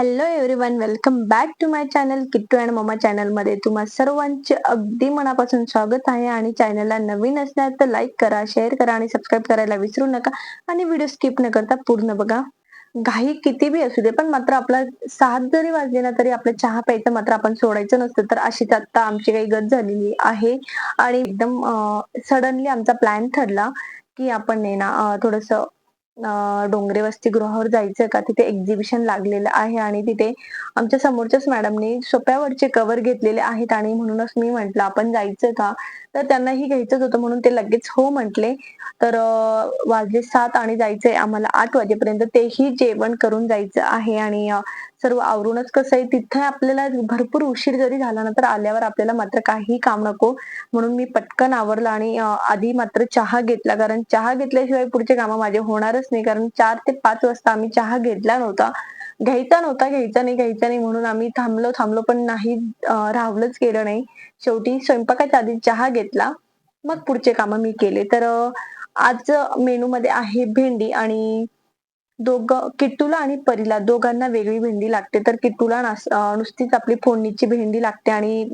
Hello everyone welcome back to my channel Kittu and mama चॅनलमध्ये तुम्हा सर्वांचे अगदी मनापासून स्वागत आहे. आणि चॅनलला नवीन असणार तर लाईक करा शेअर करा आणि सबस्क्राईब करायला विसरू नका. आणि व्हिडिओ स्किप न करता पूर्ण बघा. घाई किती बी असू दे पण मात्र आपला सात जरी वाजले ना तरी आपलं चहा प्यायचं मात्र आपण सोडायचं नसतं. तर अशीच आता आमची काही गत झालेली आहे. आणि एकदम सडनली आमचा प्लॅन ठरला की आपण आहे ना थोडस डोंगरे वसतीगृहावर जायचं का? तिथे एक्झिबिशन लागलेलं आहे आणि तिथे आमच्या समोरच्याच मॅडमने सोप्यावरचे कवर घेतलेले आहेत आणि म्हणूनच मी म्हंटल आपण जायचं का? तर त्यांनाही घ्यायचंच होतं म्हणून ते लगेच हो म्हटले. तर वाजले सात आणि जायचंय आम्हाला आठ वाजेपर्यंत. तेही जेवण करून जायचं आहे आणि सर्व आवरूनच कसं आहे तिथे आपल्याला भरपूर उशीर जरी झाला ना तर आल्यावर आपल्याला मात्र काही काम नको. म्हणून मी पटकन आवरलं आणि आधी मात्र चहा घेतला. कारण चहा घेतल्याशिवाय पुढचे काम माझे होणारच नाही. कारण चार ते पाच वाजता आम्ही चहा घेतला नव्हता. घ्यायचा नव्हता घ्यायचा नाही घ्यायचा नाही म्हणून आम्ही थांबलो थांबलो पण नाही राहवलंच गेलं नाही. शेवटी स्वयंपाकाच्या आधी चहा घेतला. मग पुढचे काम मी केले. तर आज मेनू मध्ये आहे भेंडी आणि दोघ किट्टूला आणि परीला. दोघांना वेगळी भेंडी लागते. तर किट्टूला नुसतीच आपली फोडणीची भेंडी लागते आणि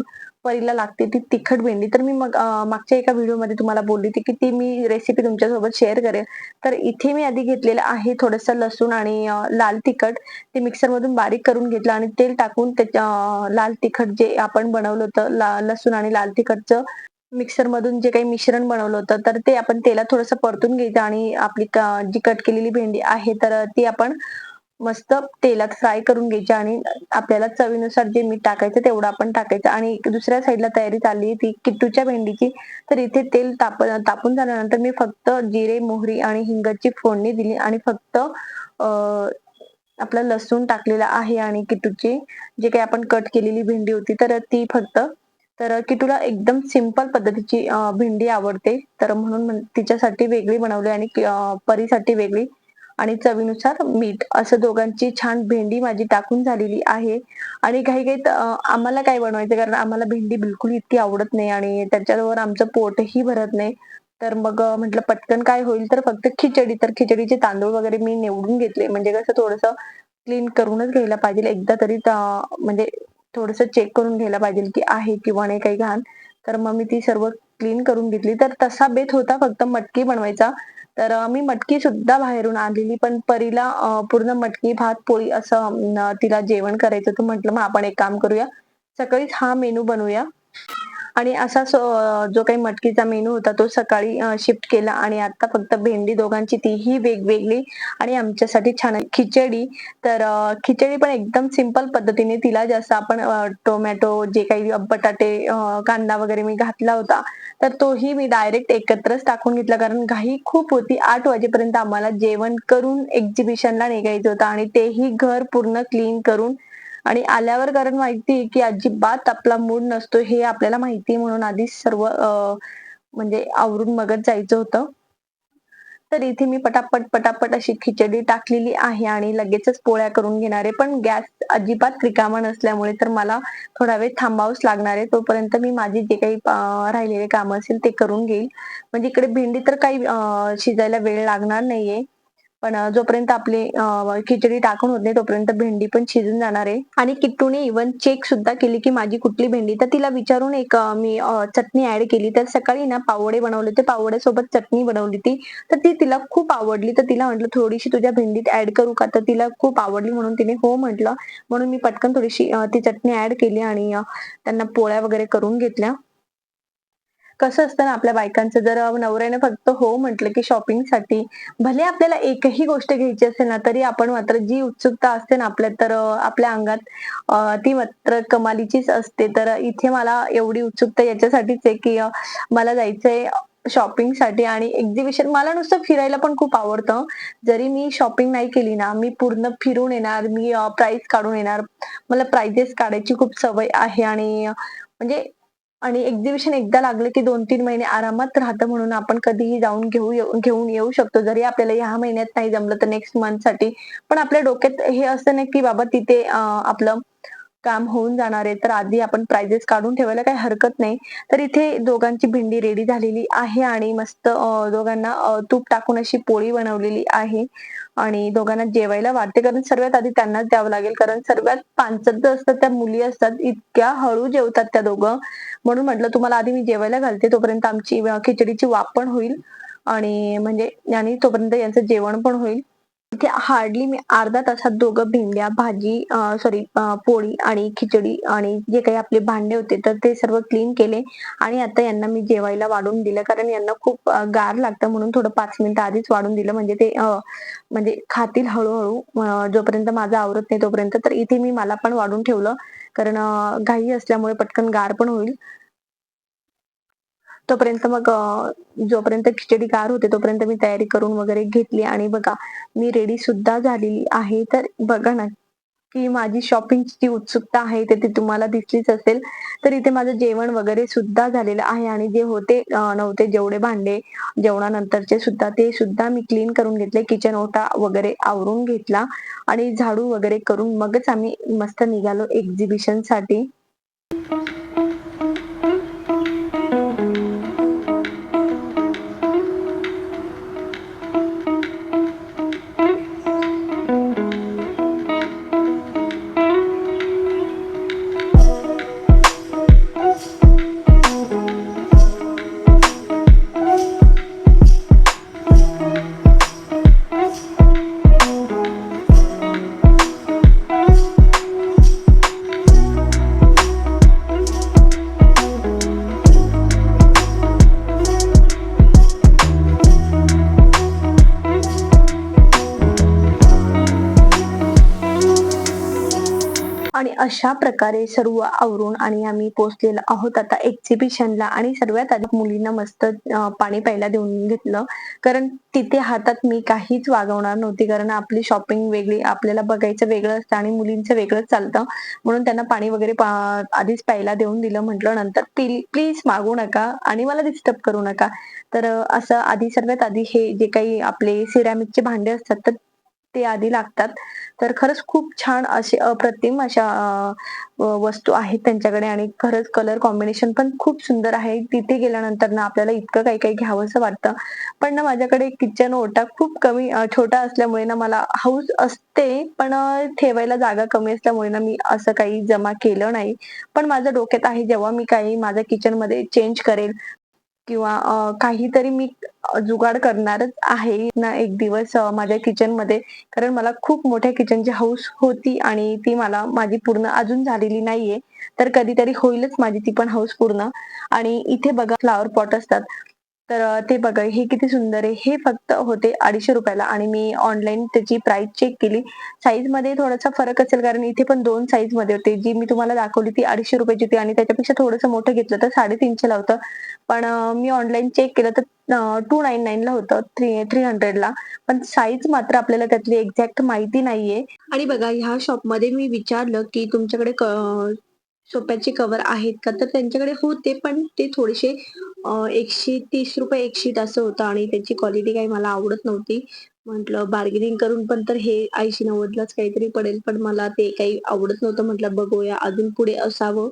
परीला लागते ती तिखट भेंडी. तर मी मग मागच्या एका व्हिडिओमध्ये तुम्हाला बोलली होती की ती मी रेसिपी तुमच्यासोबत शेअर करेन तर इथे मी आधी घेतलेलं आहे थोडस लसूण आणि लाल तिखट. ते मिक्सर मधून बारीक करून घेतलं आणि तेल टाकून त्याच्या लाल तिखट जे आपण बनवलं होतं लसूण आणि लाल तिखटचं मिक्सर मधून जे काही मिश्रण बनवलं होतं तर ते आपण तेलात थोडस परतून घ्यायचं आणि आपली जी कट केलेली भेंडी आहे तर ती आपण मस्त तेलात फ्राय करून घ्यायची आणि आपल्याला चवीनुसार जे मीठ टाकायचं तेवढं आपण टाकायचं. आणि दुसऱ्या साईडला तयारी चालली ती किट्टूच्या भेंडीची. तर इथे तेल ताप तापून झाल्यानंतर मी फक्त जिरे मोहरी आणि हिंगाची फोडणी दिली आणि फक्त आपलं लसूण टाकलेला आहे आणि किट्टूची जे काही आपण कट केलेली भेंडी होती तर ती फक्त तर किटूला एकदम सिंपल पद्धतीची भेंडी आवडते. तर म्हणून तिच्यासाठी वेगळी बनवली आणि परीसाठी वेगळी. आणि चवीनुसार मीठ. असं दोघांची छान भेंडी माझी टाकून झालेली आहे. आणि काही काही आम्हाला काय बनवायचं कारण आम्हाला भेंडी बिलकुल इतकी आवडत नाही आणि त्याच्यावर आमचं पोटही भरत नाही. तर मग म्हटलं पटकन काय होईल तर फक्त खिचडी. तर खिचडीचे तांदूळ वगैरे मी निवडून घेतले. म्हणजे कसं थोडस क्लीन करूनच घ्यायला पाहिजे. एकदा तरी म्हणजे थोडस चेक करून घ्यायला पाहिजे की आहे किंवा नाही काही घाण. तर मग मी ती सर्व क्लीन करून घेतली. तर तसा बेत होता. फक्त मटकी बनवायचा. तर मी मटकी सुद्धा बाहेरून आणलेली पण परीला पूर्ण मटकी भात पोळी असं तिला जेवण करायचं होतं म्हटलं मग आपण एक काम करूया. सकाळीच हा मेनू बनवूया. आणि असा जो काही मटकीचा मेनू होता तो सकाळी शिफ्ट केला आणि आता फक्त भेंडी दोघांची तीही वेगवेगळी आणि आमच्यासाठी छान खिचडी तर खिचडी पण एकदम सिंपल पद्धतीने तिला जसं आपण टोमॅटो जे काही बटाटे कांदा वगैरे मी घातला होता तर तोही मी डायरेक्ट एकत्रच टाकून घेतला. कारण घाई खूप होती. आठ वाजेपर्यंत आम्हाला जेवण करून एक्झिबिशनला निघायचं होतं आणि तेही घर पूर्ण क्लीन करून आणि आल्यावर कारण माहिती की अजिबात आपला मूड नसतो हे आपल्याला माहिती म्हणून आधीच सर्व म्हणजे आवरून मगच जायचं होतं. तर इथे मी पटापट पटापट अशी खिचडी टाकलेली आहे आणि लगेचच पोळ्या करून घेणारे. पण गॅस अजिबात रिकामा नसल्यामुळे तर मला थोडा वेळ थांबावंच लागणार आहे. तोपर्यंत मी माझी जे काही राहिलेले काम असेल ते करून घेईल. म्हणजे इकडे भेंडी तर काही शिजायला वेळ लागणार नाहीये. पण जोपर्यंत आपली खिचडी टाकून होत नाही तोपर्यंत भेंडी पण शिजून जाणार आहे. आणि किट्टूने इव्हन चेक सुद्धा केली की माझी कुठली भेंडी. तर तिला विचारून एक मी चटणी ऍड केली. तर सकाळी ना पावडे बनवले ते पावड्यासोबत चटणी बनवली ती. तर ती तिला खूप आवडली. तर तिला म्हटलं थोडीशी तुझ्या भेंडीत ऍड करू का? तर तिला खूप आवडली. म्हणून तिने हो म्हटलं. म्हणून मी पटकन थोडीशी ती चटणी ऍड केली आणि त्यांना पोळ्या वगैरे करून घेतल्या. कसं असतं ना आपल्या बायकांचं जर नवऱ्याने फक्त हो म्हटलं की शॉपिंगसाठी भले आपल्याला एकही गोष्ट घ्यायची असेल ना तरी आपण मात्र जी उत्सुकता असते ना आपल्या तर आपल्या अंगात ती मात्र कमालीचीच असते. तर इथे मला एवढी उत्सुकता याच्यासाठीच आहे की मला जायचंय शॉपिंगसाठी आणि एक्झिबिशन मला नुसतं फिरायला पण खूप आवडतं. जरी मी शॉपिंग नाही केली ना मी पूर्ण फिरून येणार मी प्राइस काढून येणार. मला प्राइजेस काढायची खूप सवय आहे आणि म्हणजे आणि एक्झिबिशन एकदा लागलं की दोन तीन महिने आरामात राहतं म्हणून आपण कधीही जाऊन घेऊ घेऊन येऊ शकतो. जरी आपल्याला ह्या महिन्यात नाही जमलं तर नेक्स्ट मंथसाठी. पण आपल्या डोक्यात हे असं नाही की बाबा तिथे आपलं काम होऊन जाणार आहे तर आधी आपण प्राइजेस काढून ठेवायला काही हरकत नाही. तर इथे दोघांची भिंडी रेडी झालेली आहे आणि मस्त दोघांना तूप टाकून अशी पोळी बनवलेली आहे. आणि दोघांना जेवायला वाटते कारण सर्वात आधी त्यांनाच द्यावं लागेल. कारण सर्वात पांचत असतात त्या मुली असतात इतक्या हळू जेवतात त्या दोघं. म्हणून म्हटलं तुम्हाला आधी मी जेवायला घालते. तोपर्यंत आमची खिचडीची वाफ पण होईल. आणि म्हणजे आणि तोपर्यंत यांचं जेवण पण होईल. इथे हार्डली मी अर्धा तासात दोघं भेंड्या भाजी सॉरी पोळी आणि खिचडी आणि जे काही आपले भांडे होते तर ते सर्व क्लीन केले आणि आता यांना मी जेवायला वाढून दिलं. कारण यांना खूप गार लागतं म्हणून थोडं पाच मिनिटं आधीच वाढून दिलं. म्हणजे ते म्हणजे खातील हळूहळू जोपर्यंत माझं आवरत नाही तोपर्यंत. तर इथे मी मला पण वाढून ठेवलं. कारण घाई असल्यामुळे पटकन गार पण होईल. तोपर्यंत मग जोपर्यंत खिचडी गार होते तोपर्यंत मी तयारी करून वगैरे घेतली. आणि बघा मी रेडी सुद्धा झालेली आहे. तर बघा ना की माझी शॉपिंगची जी उत्सुकता आहे ते ती तुम्हाला दिसलीच असेल. तर इथे माझं जेवण वगैरे सुद्धा झालेलं आहे. आणि जे होते नव्हते जेवढे भांडे जेवणानंतरचे सुद्धा ते सुद्धा मी क्लीन करून घेतले. किचन ओटा वगैरे आवरून घेतला. आणि झाडू वगैरे करून मगच आम्ही मस्त निघालो एक्झिबिशनसाठी. अशा प्रकारे सर्व आवरून आणि आम्ही पोहोचलेलो आहोत. आता एक्झिबिशनला आणि सर्वात आधी मुलींना मस्त पाणी प्यायला देऊन घेतलं. कारण तिथे हातात मी काहीच वागवणार नव्हती. कारण आपली शॉपिंग वेगळी आपल्याला बघायचं वेगळं असतं आणि मुलींचं वेगळंच चालतं. म्हणून त्यांना पाणी वगैरे आधीच प्यायला देऊन दिलं. म्हटलं नंतर प्लीज मागू नका आणि मला डिस्टर्ब करू नका. तर असं आधी सर्वात आधी हे जे काही आपले सिरॅमिकचे भांडे असतात तर ते आधी लागतात. तर खरंच खूप छान असे अप्रतिम अशा वस्तू आहेत त्यांच्याकडे आणि खरंच कलर कॉम्बिनेशन पण खूप सुंदर आहे. तिथे गेल्यानंतर ना आपल्याला इतकं काही काही घ्यावंसं वाटतं. पण ना माझ्याकडे किचन ओटा खूप कमी छोटा असल्यामुळे ना मला हौस असते पण ठेवायला जागा कमी असल्यामुळे ना मी असं काही जमा केलं नाही. पण माझ्या डोक्यात आहे जेव्हा मी काही माझ्या किचनमध्ये चेंज करेल किंवा काहीतरी मी जुगाड करणारच आहे ना एक दिवस माझ्या किचनमध्ये. कारण मला खूप मोठ्या किचनची हौस होती आणि ती मला माझी पूर्ण अजून झालेली नाहीये. तर कधीतरी होईलच माझी ती पण हौस पूर्ण. आणि इथे बघा फ्लावर पॉट असतात. तर ते बघा हे किती सुंदर आहे. हे फक्त होते अडीचशे रुपयाला आणि मी ऑनलाईन त्याची प्राइस चेक केली. साईजमध्ये थोडासा फरक असेल कारण इथे पण दोन साईजमध्ये होते. जी मी तुम्हाला दाखवली ती अडीचशे रुपयाची होती आणि त्याच्यापेक्षा थोडंसं मोठं घेतलं तर साडेतीनशे लावतं होतं. पण मी ऑनलाईन चेक केलं तर टू नाईन नाईन ला होतं थ्री थ्री हंड्रेड ला. पण साईज मात्र आपल्याला त्यातली एक्झॅक्ट माहिती नाहीये. आणि बघा ह्या शॉपमध्ये मी विचारलं की तुमच्याकडे सोप्याचे कवर आहेत का? तर त्यांच्याकडे होते पण ते थोडेसे एकशे तीस रुपये एक शीट असं होतं आणि त्याची क्वालिटी काही मला आवडत नव्हती. म्हटलं बार्गेनिंग करून पण तर हे ऐंशी नव्वदलाच काहीतरी पडेल पण मला ते काही आवडत नव्हतं. म्हटलं बघूया अजून पुढे असावं.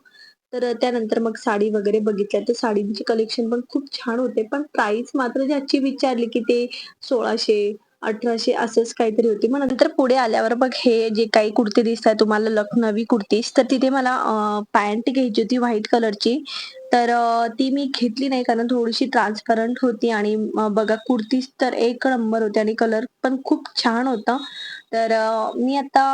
तर त्यानंतर मग साडी वगैरे बघितल्या. तर साडींचे कलेक्शन पण खूप छान होते. पण प्राइस मात्र ज्याची विचारली की ते सोळाशे अठराशे असंच काहीतरी होती. मग नंतर पुढे आल्यावर बघ हे जे काही कुर्ती दिसत आहे तुम्हाला लखनवी कुर्तीस तर तिथे मला पॅन्ट घ्यायची होती व्हाईट कलरची तर ती मी घेतली नाही कारण थोडीशी ट्रान्सपरंट होती आणि बघा कुर्तीस तर एक नंबर होती आणि कलर पण खूप छान होता. तर मी आता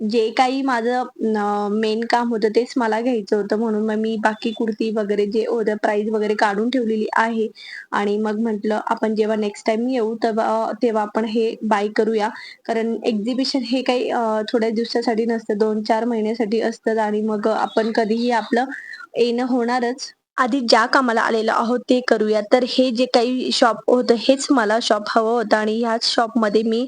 जे काही माझं मेन काम होतं तेच मला घ्यायचं होतं. म्हणून मग मी बाकी कुर्ती वगैरे जे होतं प्राईज वगैरे काढून ठेवलेली आहे. आणि मग म्हटलं आपण जेव्हा नेक्स्ट टाइम येऊ तेव्हा तेव्हा आपण हे बाय करूया. कारण एक्झिबिशन हे काही थोड्या दिवसासाठी नसतं. दोन चार महिन्यासाठी असतं. आणि मग आपण कधीही आपलं येणं होणारच. आधी ज्या कामाला आलेलो आहोत ते करूया. तर हे जे काही शॉप होतं हेच मला शॉप हवं होतं आणि ह्याच शॉपमध्ये मी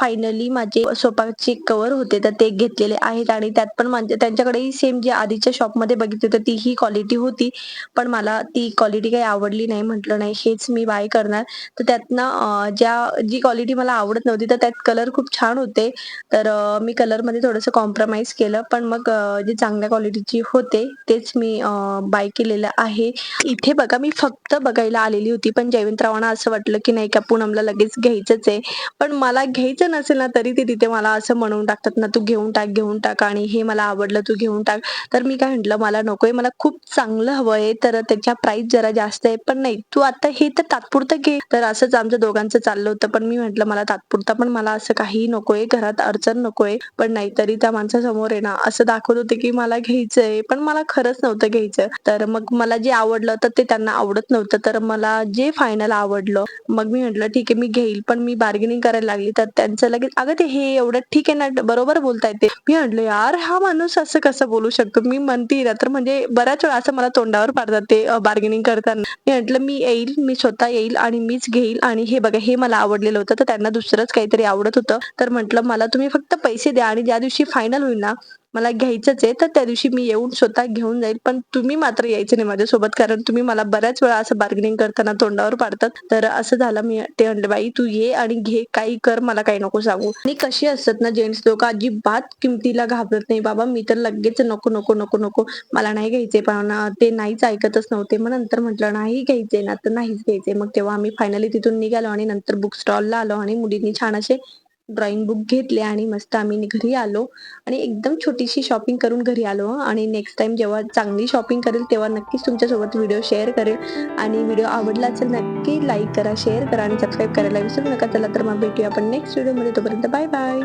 फायनली माझे सोपाचे कवर होते तर ते घेतलेले आहेत आणि त्यात पण माझ्या त्यांच्याकडेही सेम जे आधीच्या शॉपमध्ये बघितले होते ती ही क्वालिटी होती. पण मला ती क्वालिटी काही आवडली नाही म्हटलं नाही हेच मी बाय करणार. तर त्यातनं ज्या जी क्वालिटी मला आवडत नव्हती तर त्यात कलर खूप छान होते. तर मी कलरमध्ये थोडंसं कॉम्प्रोमाइज केलं. पण मग जे चांगल्या क्वालिटीची होते तेच मी बाय केलेलं आहे. इथे बघा मी फक्त बघायला आलेली होती पण जयवंतरावांना असं वाटलं की नाही का पूनमला लगेच घ्यायचंच आहे. पण मला घ्यायचं नसेल ना तरी ते तिथे मला असं म्हणून टाकतात ना तू घेऊन टाक घेऊन टाक आणि हे मला आवडलं तू घेऊन टाक. तर मी काय म्हटलं मला नकोय मला खूप चांगलं हवं आहे तर त्याच्या प्राइस जरा जास्त आहे पण नाही तू आता हे तर तात्पुरतं घे. तर असंच आमचं दोघांचं चाललं होतं पण मी म्हटलं मला तात्पुरता पण मला असं काही नकोय घरात अडचण नकोय पण नाही तरी त्या माणसासमोर आहे ना असं दाखवत होते की मला घ्यायचंय पण मला खरंच नव्हतं घ्यायचं. तर मग मला जे आवडलं तर ते त्यांना आवडत नव्हतं. तर मला जे फायनल आवडलं मग मी म्हटलं ठीक आहे मी घेईल. पण मी बार्गेनिंग करायला लागली. तर त्यांचं लगेच अगं ते हे एवढं ठीक आहे ना बरोबर बोलताय ते. मी म्हटलं यार हा माणूस असं कसं बोलू शकतो? मी म्हणते ना तर म्हणजे बऱ्याच वेळा असं मला तोंडावर पाडतात ते बार्गेनिंग करताना. मी म्हटलं मी येईल मी स्वतः येईल आणि मीच घेईल आणि हे बघा हे मला आवडलेलं होतं. तर त्यांना दुसरंच काहीतरी आवडत होतं. तर म्हटलं मला तुम्ही फक्त पैसे द्या आणि ज्या दिवशी फायनल होईल ना मला घ्यायचंच आहे तर त्या दिवशी मी येऊन स्वतः घेऊन जाईल. पण तुम्ही मात्र यायचं नाही माझ्यासोबत कारण तुम्ही मला बऱ्याच वेळा असं बार्गेनिंग करताना तोंडावर पाडतात. तर असं झालं मी ते अंडबाई बाई तू ये आणि घे काही कर मला काही नको सांगू. आणि कशी असतात ना जेंट्स लोक अजिबात किमतीला घाबरत नाही. बाबा मी तर लगेच नको नको नको नको. मला नाही घ्यायचे पण ते नाहीच ऐकतच नव्हते. मग नंतर म्हटलं नाही घ्यायचे ना तर नाहीच घ्यायचे मग तेव्हा आम्ही फायनली तिथून निघालो आणि नंतर बुक स्टॉलला आलो आणि मुलींनी छान असे ड्रॉइंग बुक घेतले आणि मस्त आम्ही घरी आलो. आणि एकदम छोटीशी शॉपिंग करून घरी आलो आणि नेक्स्ट टाइम जेव्हा चांगली शॉपिंग करेल तेव्हा नक्कीच तुमच्यासोबत व्हिडिओ शेअर करेल. आणि व्हिडिओ आवडला असेल नक्की लाईक करा शेअर करा आणि सबस्क्राईब करायला विसरू नका. चला तर मग भेटूया आपण नेक्स्ट व्हिडिओमध्ये तोपर्यंत बाय बाय